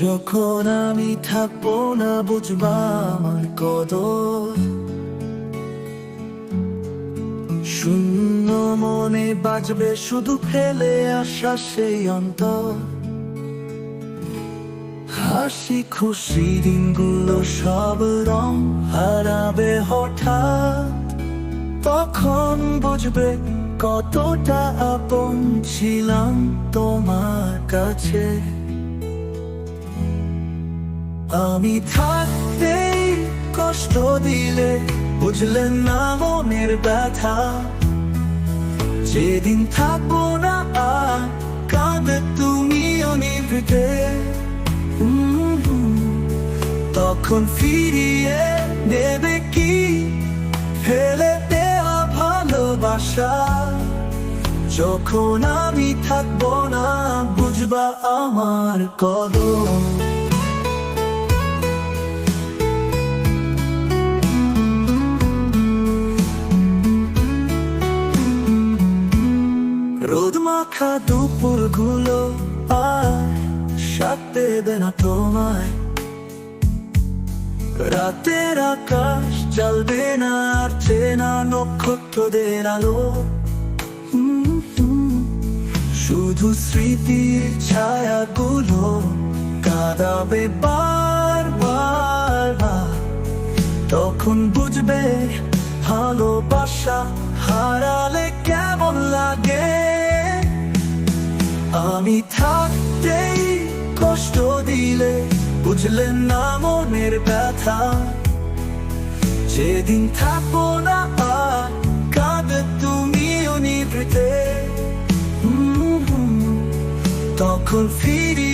যখন আমি থাকব না বুঝবা আমার কদর। শূন্য মনে বাজবে শুধু ফেলে আসা সেই অন্তর। হাসি খুশি দিনগুলো সব রং হারাবে হঠাৎ। তখন বুঝবে কতটা আপন ছিলাম তোমার কাছে। আমি থাকতেই কষ্ট দিলে বুঝলেন না মনের ব্যথা। যেদিন থাকব না আর কাঁদে তুমি অনিবৃতে। তখন ফিরিয়ে দেবে কি? ফেলে দেওয়া ভালোবাসা। যখন আমি থাকব না, বুঝবা আমার কদম রোদ মাখা দুপুরগুলো আর না তোমায় রাতের আকাশ জ্বলবে না, আর চেনা নক্ষত্রদের আলো। শুধু স্মৃতির ছায়াগুলো কাঁদাবে বারবার তখন বুঝবে ভালোবাসা হারালে কেমন লাগে আমি থাকতেই কষ্ট দিলে বুঝলেন না মনের ব্যথা যেদিন থাকব না আর কাঁদে তুমি অনিবৃতে। তখন ফিরিয়ে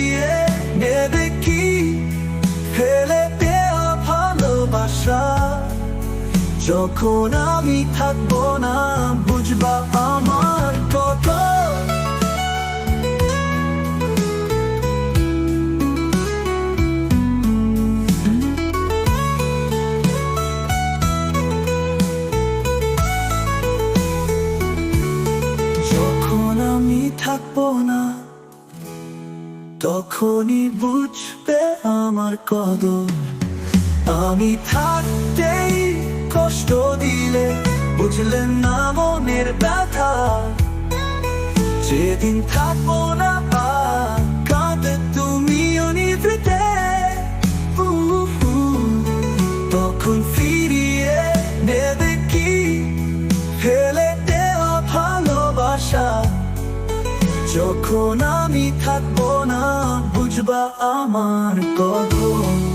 যখন আমি থাকব না, বুঝবা আমার কত? যখন আমি থাকব না, তখনই বুঝবে আমার কদর। আমি থাকতেই কষ্ট দিলে বুঝলেন না মনের ব্যথা। যেদিন থাকব না তখন ফিরিয়ে ফেলে দেওয়া ভালোবাসা। যখন আমি থাকব না, বুঝবা আমার কদর